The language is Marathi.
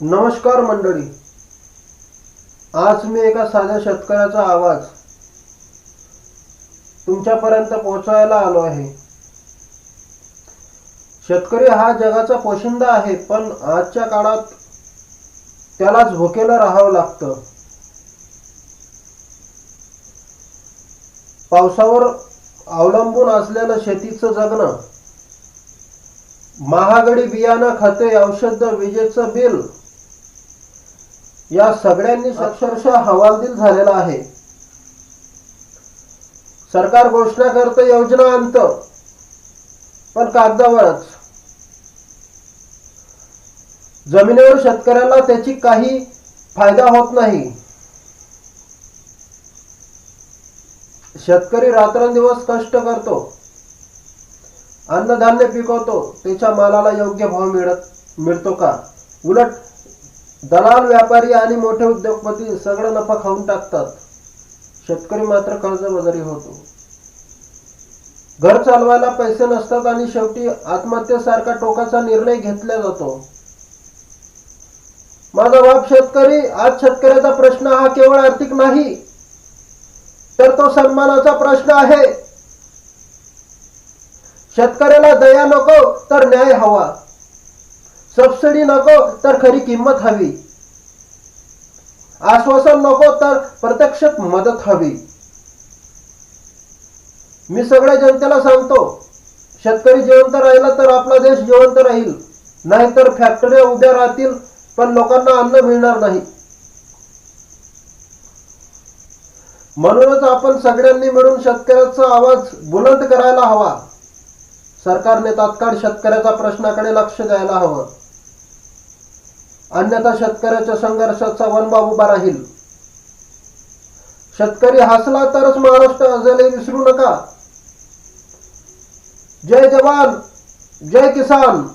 नमस्कार मंडळी. आज मी एका साध्या शेतकऱ्याचा आवाज तुमच्यापर्यंत पोहोचायला आलो आहे. शेतकरी हा जगाचा पोशिंदा आहे पण आजच्या काळात त्यालाच झोकेला राहावं लागतं. पावसावर अवलंबून असलेलं शेतीचं जगणं महागडी बियाणं खते औषध विजेचं बिल या सगळ्यांनी अक्षरशः हवालदिल झालेला आहे. सरकार घोषणा करतं योजना आणतं पण कागदावरच. जमिनीवर शेतकऱ्याला त्याची काही फायदा होत नाही. शेतकरी रात्रंदिवस कष्ट करतो अन्नधान्य पिकवतो त्याच्या मालाला योग्य भाव मिळत मिळतो का? उलट दलाल व्यापारी आणि मोठे उद्योगपती सगळं नफा खाऊन टाकतात. शेतकरी मात्र कर्जबाजारी होतो. घर चालवायला पैसे नसतात आणि शेवटी आत्महत्येसारखा टोकाचा निर्णय घेतला जातो. माझा बाप शेतकरी आज शेतकऱ्याचा प्रश्न हा केवळ आर्थिक नाही तर तो सन्मानाचा प्रश्न आहे. शेतकऱ्याला दया नको तर न्याय हवा. सबसिडी नको तर खरी किंमत हवी. आश्वासन नको तर प्रत्यक्ष मदत हवी. मी सगळ्या जनतेला सांगतो शेतकरी जिवंत राहिला तर आपला देश जिवंत राहील. नाहीतर फॅक्टऱ्या उभ्या राहतील पण लोकांना अन्न मिळणार नाही. म्हणूनच आपण सगळ्यांनी मिळून शेतकऱ्याचा आवाज बुलंद करायला हवा. सरकारने तात्काळ शेतकऱ्याच्या प्रश्नाकडे लक्ष द्यायला हवं. अन्यथा शेतकऱ्याच्या संघर्षाचा वनबाब उभा राहील. शेतकरी हसला तरच महाराष्ट्र अजले विसरू नका. जय जवान जय किसान.